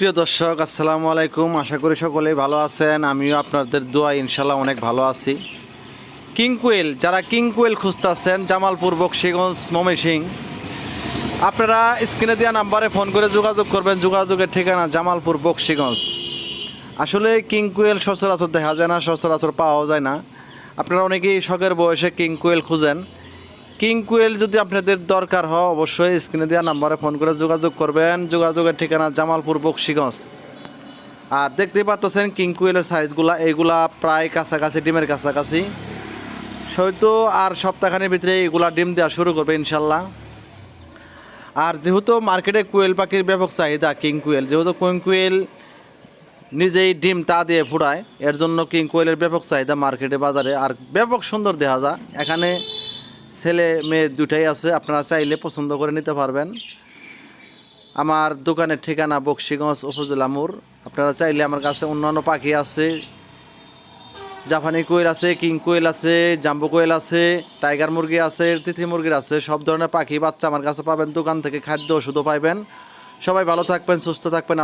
সুপ্রিয় দর্শক, আসসালামু আলাইকুম। আশা করি সকলেই ভালো আছেন। আমিও আপনাদের দোয়া ইনশাল্লাহ অনেক ভালো আছি। কিংকুয়েল, যারা কিংকুয়েল খুঁজতেছেন, জামালপুর, বক্সিগঞ্জ ময়মনসিং আপনারা স্ক্রিনে দেওয়া নাম্বারে ফোন করে যোগাযোগ করবেন। যোগাযোগের ঠিকানা জামালপুর, বক্সিগঞ্জ। আসলে কিংকুয়েল সচরাচর দেখা যায় না, সচরাচর পাওয়া যায় না। আপনারা অনেকেই শখের বয়সে কিংকুয়েল খুঁজেন। কিংকুয়েল যদি আপনাদের দরকার হয়, অবশ্যই স্ক্রিনে দেওয়া নাম্বারে ফোন করে যোগাযোগ করবেন। যোগাযোগের ঠিকানা জামালপুর, বক্সিগঞ্জ। আর দেখতেই পাচ্ছেন কিংকুয়েলের সাইজগুলা এইগুলা প্রায় কাছাকাছি, ডিমের কাছাকাছি। হয়তো আর সপ্তাহখানের ভিতরে এগুলা ডিম দেওয়া শুরু করবে, ইনশাল্লাহ। আর যেহেতু মার্কেটে কুয়েল পাখির ব্যাপক চাহিদা, কিং কুয়েল, যেহেতু কিং কুয়েল নিজেই ডিম তা দিয়ে ফুটায় এর জন্য কিং কোয়েলের ব্যাপক চাহিদা মার্কেটে বাজারে। আর ব্যাপক সুন্দর দেখা যায়। এখানে ছেলে মেয়ে দুটাই আছে, আপনারা চাইলে পছন্দ করে নিতে পারবেন। আমার দোকানের ঠিকানা বক্সিগঞ্জ উপজেলা মোড়। আপনারা চাইলে আমার কাছে অন্যান্য পাখি আছে। জাপানি কোয়েল আছে, কিং কোয়েল আছে, জাম্বু কোয়েল আছে, টাইগার মুরগি আছে, তিথি মুরগির আছে, সব ধরনের পাখি বাচ্চা আমার কাছে পাবেন, দোকান থেকে খাদ্য ওষুধও পাইবেন। সবাই ভালো থাকবেন, সুস্থ থাকবেন।